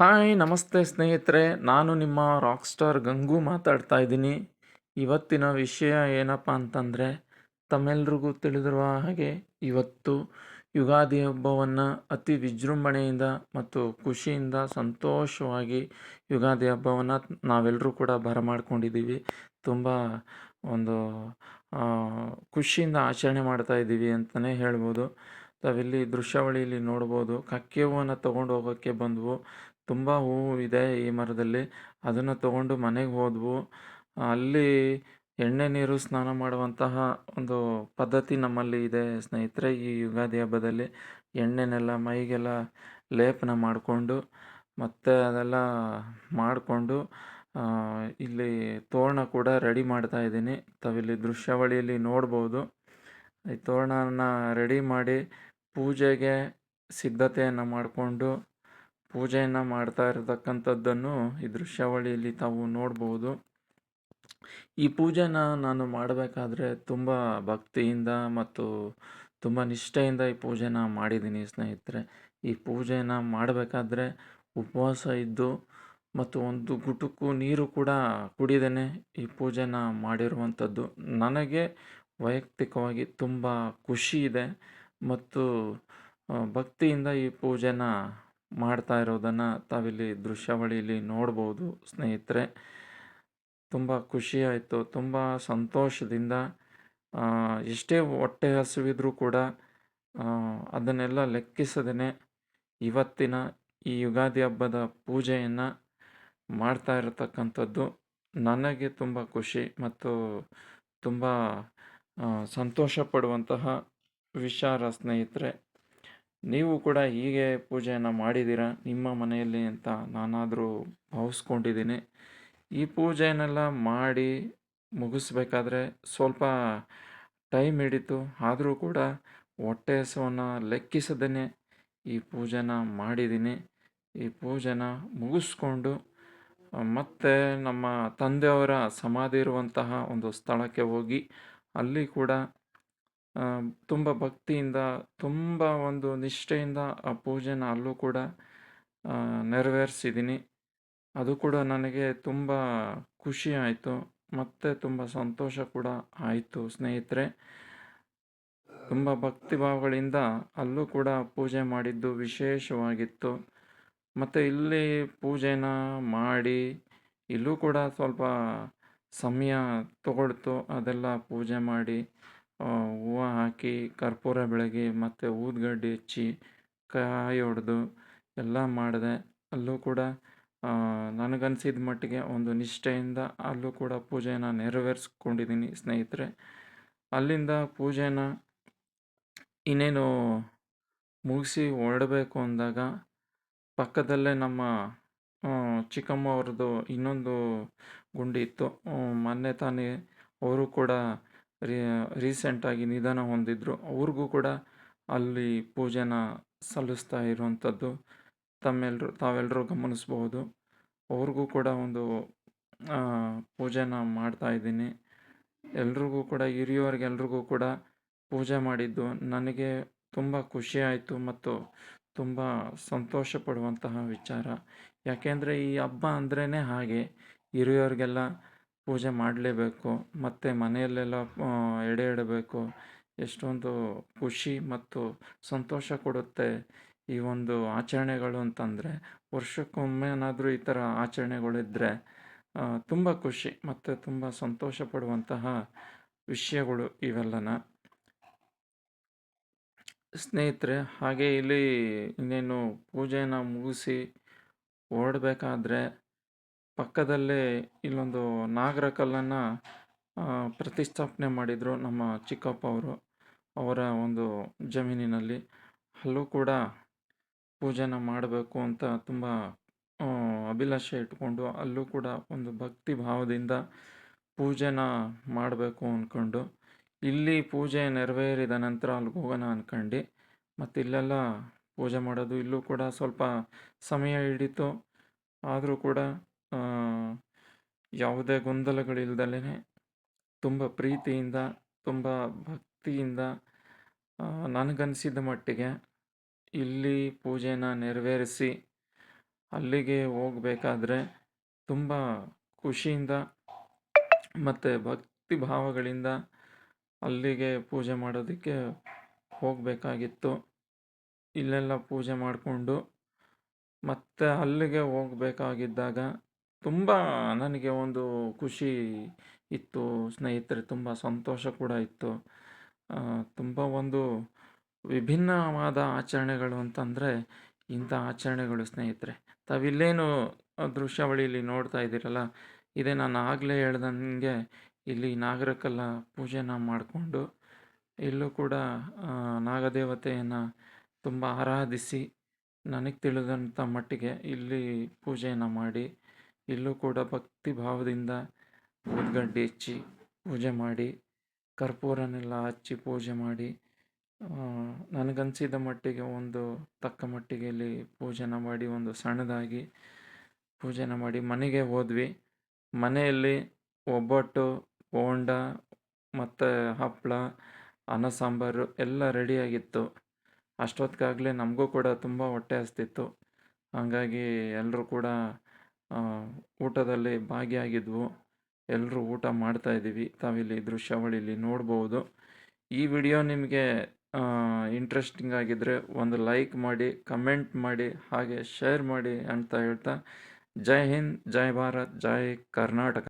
Hi ನಮಸ್ತೆ ಸ್ನೇಹಿತರೆ. ನಾನು ನಿಮ್ಮ ರಾಕ್ ಸ್ಟಾರ್ ಗಂಗು ಮಾತಾಡ್ತಾ ಇದ್ದೀನಿ. ಇವತ್ತಿನ ವಿಷಯ ಏನಪ್ಪ ಅಂತಂದರೆ, ತಮ್ಮೆಲ್ರಿಗೂ ತಿಳಿದಿರುವ ಹಾಗೆ ಇವತ್ತು ಯುಗಾದಿ ಹಬ್ಬವನ್ನು ಅತಿ ವಿಜೃಂಭಣೆಯಿಂದ ಮತ್ತು ಖುಷಿಯಿಂದ ಸಂತೋಷವಾಗಿ ಯುಗಾದಿ ಹಬ್ಬವನ್ನು ನಾವೆಲ್ಲರೂ ಕೂಡ ಬರಮಾಡ್ಕೊಂಡಿದ್ದೀವಿ. ತುಂಬ ಒಂದು ಖುಷಿಯಿಂದ ಆಚರಣೆ ಮಾಡ್ತಾ ಇದ್ದೀವಿ ಅಂತಲೇ ಹೇಳ್ಬೋದು. ತಾವಿಲ್ಲಿ ದೃಶ್ಯಾವಳಿಯಲ್ಲಿ ನೋಡ್ಬೋದು. ಕಕ್ಕೆ ಹೂವನ್ನು ತೊಗೊಂಡು ಹೋಗೋಕ್ಕೆ ಬಂದವು. ತುಂಬ ಹೂವು ಇದೆ ಈ ಮರದಲ್ಲಿ. ಅದನ್ನು ತೊಗೊಂಡು ಮನೆಗೆ ಹೋದ್ವು. ಅಲ್ಲಿ ಎಣ್ಣೆ ನೀರು ಸ್ನಾನ ಮಾಡುವಂತಹ ಒಂದು ಪದ್ಧತಿ ನಮ್ಮಲ್ಲಿ ಇದೆ ಸ್ನೇಹಿತರೆ ಈ ಯುಗಾದಿ ಹಬ್ಬದಲ್ಲಿ. ಎಣ್ಣೆನೆಲ್ಲ ಮೈಗೆಲ್ಲ ಲೇಪನ ಮಾಡಿಕೊಂಡು ಮತ್ತು ಅದೆಲ್ಲ ಮಾಡಿಕೊಂಡು ಇಲ್ಲಿ ತೋರಣ ಕೂಡ ರೆಡಿ ಮಾಡ್ತಾ ಇದ್ದೀನಿ. ತಾವಿಲ್ಲಿ ದೃಶ್ಯಾವಳಿಯಲ್ಲಿ ನೋಡ್ಬೋದು. ಈ ತೋರಣನ ರೆಡಿ ಮಾಡಿ ಪೂಜೆಗೆ ಸಿದ್ಧತೆಯನ್ನು ಮಾಡಿಕೊಂಡು ಪೂಜೆಯನ್ನು ಮಾಡ್ತಾ ಇರತಕ್ಕಂಥದ್ದನ್ನು ಈ ದೃಶ್ಯಾವಳಿಯಲ್ಲಿ ತಾವು ನೋಡಬಹುದು ಈ ಪೂಜೆನ ನಾನು ಮಾಡಬೇಕಾದ್ರೆ ತುಂಬ ಭಕ್ತಿಯಿಂದ ಮತ್ತು ತುಂಬ ನಿಷ್ಠೆಯಿಂದ ಈ ಪೂಜೆನ ಮಾಡಿದ್ದೀನಿ ಸ್ನೇಹಿತರೆ. ಈ ಪೂಜೆನ ಮಾಡಬೇಕಾದ್ರೆ ಉಪವಾಸ ಇದ್ದು ಮತ್ತು ಒಂದು ಗುಟುಕು ನೀರು ಕೂಡ ಕುಡಿದೇನೆ ಈ ಪೂಜೆನ ಮಾಡಿರುವಂಥದ್ದು. ನನಗೆ ವೈಯಕ್ತಿಕವಾಗಿ ತುಂಬ ಖುಷಿ ಇದೆ ಮತ್ತು ಭಕ್ತಿಯಿಂದ ಈ ಪೂಜೆನ ಮಾಡ್ತಾ ಇರೋದನ್ನು ತಾವಿಲ್ಲಿ ದೃಶ್ಯಾವಳಿಯಲ್ಲಿ ನೋಡ್ಬೋದು ಸ್ನೇಹಿತರೆ. ತುಂಬ ಖುಷಿಯಾಯಿತು ತುಂಬ ಸಂತೋಷದಿಂದ ಎಷ್ಟೇ ಹೊಟ್ಟೆ ಹಸುವಿದ್ರೂ ಕೂಡ ಅದನ್ನೆಲ್ಲ ಲೆಕ್ಕಿಸದೇ ಇವತ್ತಿನ ಈ ಯುಗಾದಿ ಹಬ್ಬದ ಪೂಜೆಯನ್ನು ಮಾಡ್ತಾ ಇರತಕ್ಕಂಥದ್ದು ನನಗೆ ತುಂಬ ಖುಷಿ ಮತ್ತು ತುಂಬ ಸಂತೋಷ ಪಡುವಂತಹ ವಿಚಾರ ಸ್ನೇಹಿತರೆ. ನೀವು ಕೂಡ ಹೀಗೆ ಪೂಜೆಯನ್ನು ಮಾಡಿದ್ದೀರಾ? ನಿಮ್ಮ ಮನೆಯಲ್ಲಿ ಅಂತ ನಾನಾದರೂ ಭಾವಿಸ್ಕೊಂಡಿದ್ದೀನಿ. ಈ ಪೂಜೆಯನ್ನೆಲ್ಲ ಮಾಡಿ ಮುಗಿಸ್ಬೇಕಾದ್ರೆ ಸ್ವಲ್ಪ ಟೈಮ್ ಹಿಡಿತು. ಆದರೂ ಕೂಡ ಹೊಟ್ಟೆ ಹಸುವನ್ನು ಲೆಕ್ಕಿಸದೇ ಈ ಪೂಜೆನ ಮಾಡಿದ್ದೀನಿ. ಈ ಪೂಜೆನ ಮುಗಿಸ್ಕೊಂಡು, ಮತ್ತೆ ನಮ್ಮ ತಂದೆಯವರ ಸಮಾಧಿ ಇರುವಂತಹ ಒಂದು ಸ್ಥಳಕ್ಕೆ ಹೋಗಿ, ಅಲ್ಲಿ ಕೂಡ ತುಂಬ ಭಕ್ತಿಯಿಂದ, ತುಂಬ ಒಂದು ನಿಷ್ಠೆಯಿಂದ ಆ ಪೂಜೆನ ಅಲ್ಲೂ ಕೂಡ ನೆರವೇರಿಸಿದ್ದೀನಿ ಅದು ಕೂಡ ನನಗೆ ತುಂಬ ಖುಷಿ ಆಯಿತು, ಮತ್ತು ತುಂಬ ಸಂತೋಷ ಕೂಡ ಆಯಿತು ಸ್ನೇಹಿತರೆ. ತುಂಬ ಭಕ್ತಿ ಭಾವಗಳಿಂದ ಅಲ್ಲೂ ಕೂಡ ಪೂಜೆ ಮಾಡಿದ್ದು ವಿಶೇಷವಾಗಿತ್ತು. ಮತ್ತು ಇಲ್ಲಿ ಪೂಜೆನ ಮಾಡಿ, ಇಲ್ಲೂ ಕೂಡ ಸ್ವಲ್ಪ ಸಮಯ ತಗೊಳ್ತು ಅದೆಲ್ಲ ಪೂಜೆ ಮಾಡಿ. ಹೂವು ಹಾಕಿ ಕರ್ಪೂರ ಬೆಳಗಿ ಮತ್ತು ಊದ್ಗಡ್ಡೆ ಹಚ್ಚಿ ಕಾಯಿ ಹೊಡೆದು ಎಲ್ಲ ಮಾಡಿದೆ. ಅಲ್ಲೂ ಕೂಡ ನನಗನ್ಸಿದ ಮಟ್ಟಿಗೆ ಒಂದು ನಿಷ್ಠೆಯಿಂದ ಅಲ್ಲೂ ಕೂಡ ಪೂಜೆನ ನೆರವೇರಿಸ್ಕೊಂಡಿದ್ದೀನಿ ಸ್ನೇಹಿತರೆ. ಅಲ್ಲಿಂದ ಪೂಜೆನ ಇನ್ನೇನು ಮುಗಿಸಿ ಹೊರಡಬೇಕು ಅಂದಾಗ ಪಕ್ಕದಲ್ಲೇ ನಮ್ಮ ಚಿಕ್ಕಮ್ಮ ಅವ್ರದ್ದು ಇನ್ನೊಂದು ಗುಂಡಿ ಇತ್ತು. ಮೊನ್ನೆ ತಾನೇ ಅವರು ಕೂಡ ರೀ ರೀಸೆಂಟಾಗಿ ನಿಧನ ಹೊಂದಿದ್ರು. ಅವ್ರಿಗೂ ಕೂಡ ಅಲ್ಲಿ ಪೂಜೆನ ಸಲ್ಲಿಸ್ತಾ ಇರುವಂಥದ್ದು ತಮ್ಮೆಲ್ಲರೂ ತಾವೆಲ್ಲರೂ ಗಮನಿಸ್ಬೋದು ಅವ್ರಿಗೂ ಕೂಡ ಒಂದು ಪೂಜೆನ ಮಾಡ್ತಾ ಇದ್ದೀನಿ. ಎಲ್ರಿಗೂ ಕೂಡ, ಹಿರಿಯವ್ರಿಗೆಲ್ರಿಗೂ ಕೂಡ ಪೂಜೆ ಮಾಡಿದ್ದು ನನಗೆ ತುಂಬ ಖುಷಿ ಆಯಿತು ಮತ್ತು ತುಂಬ ಸಂತೋಷ ಪಡುವಂತಹ ವಿಚಾರ. ಯಾಕೆಂದರೆ ಈ ಹಬ್ಬ ಅಂದ್ರೇ ಹಾಗೆ. ಹಿರಿಯವ್ರಿಗೆಲ್ಲ ಪೂಜೆ ಮಾಡಲೇಬೇಕು, ಮತ್ತು ಮನೆಯಲ್ಲೆಲ್ಲ ಎಡೆ ಇಡಬೇಕು ಎಷ್ಟೊಂದು ಖುಷಿ ಮತ್ತು ಸಂತೋಷ ಕೊಡುತ್ತೆ ಈ ಒಂದು ಆಚರಣೆಗಳು ಅಂತಂದರೆ. ವರ್ಷಕ್ಕೊಮ್ಮೆನಾದರೂ ಈ ಥರ ಆಚರಣೆಗಳಿದ್ದರೆ ತುಂಬ ಖುಷಿ ಮತ್ತು ತುಂಬ ಸಂತೋಷ ಪಡುವಂತಹ ವಿಷಯಗಳು ಇವೆಲ್ಲನ. ಸ್ನೇಹಿತರೆ, ಹಾಗೆ ಇಲ್ಲಿ ಇನ್ನೇನು ಪೂಜೆನ ಮುಗಿಸಿ ಹೊರಡಬೇಕಾದ್ರೆ ಪಕ್ಕದಲ್ಲೇ ಇಲ್ಲೊಂದು ನಾಗರ ಕಲ್ಲನ್ನು ಪ್ರತಿಷ್ಠಾಪನೆ ಮಾಡಿದರು ನಮ್ಮ ಚಿಕ್ಕಪ್ಪ ಅವರು. ಅವರ ಒಂದು ಜಮೀನಿನಲ್ಲಿ. ಅಲ್ಲೂ ಕೂಡ ಪೂಜೆನ ಮಾಡಬೇಕು ಅಂತ ತುಂಬ ಅಭಿಲಾಷೆ ಇಟ್ಕೊಂಡು ಅಲ್ಲೂ ಕೂಡ ಒಂದು ಭಕ್ತಿ ಭಾವದಿಂದ ಪೂಜೆನ ಮಾಡಬೇಕು ಅಂದ್ಕೊಂಡು ಇಲ್ಲಿ ಪೂಜೆ ನೆರವೇರಿದ ನಂತರ ಅಲ್ಲಿಗೆ ಹೋಗೋಣ ಅಂದ್ಕೊಂಡು ಮತ್ತು ಇಲ್ಲೆಲ್ಲ ಪೂಜೆ ಮಾಡೋದು ಇಲ್ಲೂ ಕೂಡ ಸ್ವಲ್ಪ ಸಮಯ ಹಿಡಿತು. ಆದರೂ ಕೂಡ ಯಾವುದೇ ಗೊಂದಲಗಳಿಲ್ದಲೇ ತುಂಬ ಪ್ರೀತಿಯಿಂದ, ತುಂಬ ಭಕ್ತಿಯಿಂದ ನನಗನ್ಸಿದ ಮಟ್ಟಿಗೆ ಇಲ್ಲಿ ಪೂಜೆನ ನೆರವೇರಿಸಿ, ಅಲ್ಲಿಗೆ ಹೋಗಬೇಕಾದ್ರೆ ತುಂಬ ಖುಷಿಯಿಂದ ಮತ್ತು ಭಕ್ತಿ ಭಾವಗಳಿಂದ ಅಲ್ಲಿಗೆ ಪೂಜೆ ಮಾಡೋದಕ್ಕೆ ಹೋಗಬೇಕಾಗಿತ್ತು. ಇಲ್ಲೆಲ್ಲ ಪೂಜೆ ಮಾಡಿಕೊಂಡು ಮತ್ತೆ ಅಲ್ಲಿಗೆ ಹೋಗ್ಬೇಕಾಗಿದ್ದಾಗ ತುಂಬ ನನಗೆ ಒಂದು ಖುಷಿ ಇತ್ತು, ಸ್ನೇಹಿತರೆ. ತುಂಬ ಸಂತೋಷ ಕೂಡ ಇತ್ತು. ತುಂಬ ಒಂದು ವಿಭಿನ್ನವಾದ ಆಚರಣೆಗಳು ಅಂತಂದರೆ ಇಂಥ ಆಚರಣೆಗಳು, ಸ್ನೇಹಿತರೆ. ತಾವಿಲ್ಲೇನು ದೃಶ್ಯಾವಳಿಯಲ್ಲಿ ನೋಡ್ತಾ ಇದ್ದೀರಲ್ಲ, ಇದೇ ನಾನು ಆಗಲೇ ಹೇಳ್ದಂಗೆ ಇಲ್ಲಿ ನಾಗರಕಲ್ಲ ಪೂಜೆನ ಮಾಡಿಕೊಂಡು ಇಲ್ಲೂ ಕೂಡ ನಾಗದೇವತೆಯನ್ನು ತುಂಬ ಆರಾಧಿಸಿ, ನನಗೆ ತಿಳಿದಂಥ ಮಟ್ಟಿಗೆ ಇಲ್ಲಿ ಪೂಜೆಯನ್ನು ಮಾಡಿ ಇಲ್ಲೂ ಕೂಡ ಭಕ್ತಿ ಭಾವದಿಂದ ಉದ್ಗಡ್ಡಿ ಹಚ್ಚಿ ಪೂಜೆ ಮಾಡಿ, ಕರ್ಪೂರನೆಲ್ಲ ಹಚ್ಚಿ ಪೂಜೆ ಮಾಡಿ ನನಗನ್ಸಿದ ಮಟ್ಟಿಗೆ ಒಂದು ತಕ್ಕ ಮಟ್ಟಿಗೆ ಇಲ್ಲಿ ಪೂಜೆನ ಮಾಡಿ, ಒಂದು ಸಣ್ಣದಾಗಿ ಪೂಜೆನ ಮಾಡಿ ಮನೆಗೆ ಹೋದ್ವಿ. ಮನೆಯಲ್ಲಿ ಒಬ್ಬಟ್ಟು, ಬೋಂಡ ಮತ್ತು ಹಪ್ಪಳ ಅನ್ನ ಸಾಂಬಾರು ಎಲ್ಲ ರೆಡಿಯಾಗಿತ್ತು. ಅಷ್ಟೊತ್ತಿಗಾಗಲೇ ನಮಗೂ ಕೂಡ ತುಂಬ ಹೊಟ್ಟೆ ಹಸ್ತಿತ್ತು. ಹಾಗಾಗಿ ಎಲ್ಲರೂ ಕೂಡ ಊಟದಲ್ಲಿ ಭಾಗಿಯಾಗಿದ್ವು. ಎಲ್ಲರೂ ಊಟ ಮಾಡ್ತಾ ಇದ್ದೀವಿ. ತಾವಿಲ್ಲಿ ದೃಶ್ಯಾವಳಿಲಿ ನೋಡ್ಬೋದು. ಈ ವಿಡಿಯೋ ನಿಮಗೆ ಇಂಟ್ರೆಸ್ಟಿಂಗ್ ಆಗಿದ್ದರೆ ಒಂದು ಲೈಕ್ ಮಾಡಿ ಕಮೆಂಟ್ ಮಾಡಿ, ಹಾಗೆ ಶೇರ್ ಮಾಡಿ ಅಂತ ಹೇಳ್ತಾ, ಜೈ ಹಿಂದ್, ಜೈ ಭಾರತ್, ಜೈ ಕರ್ನಾಟಕ.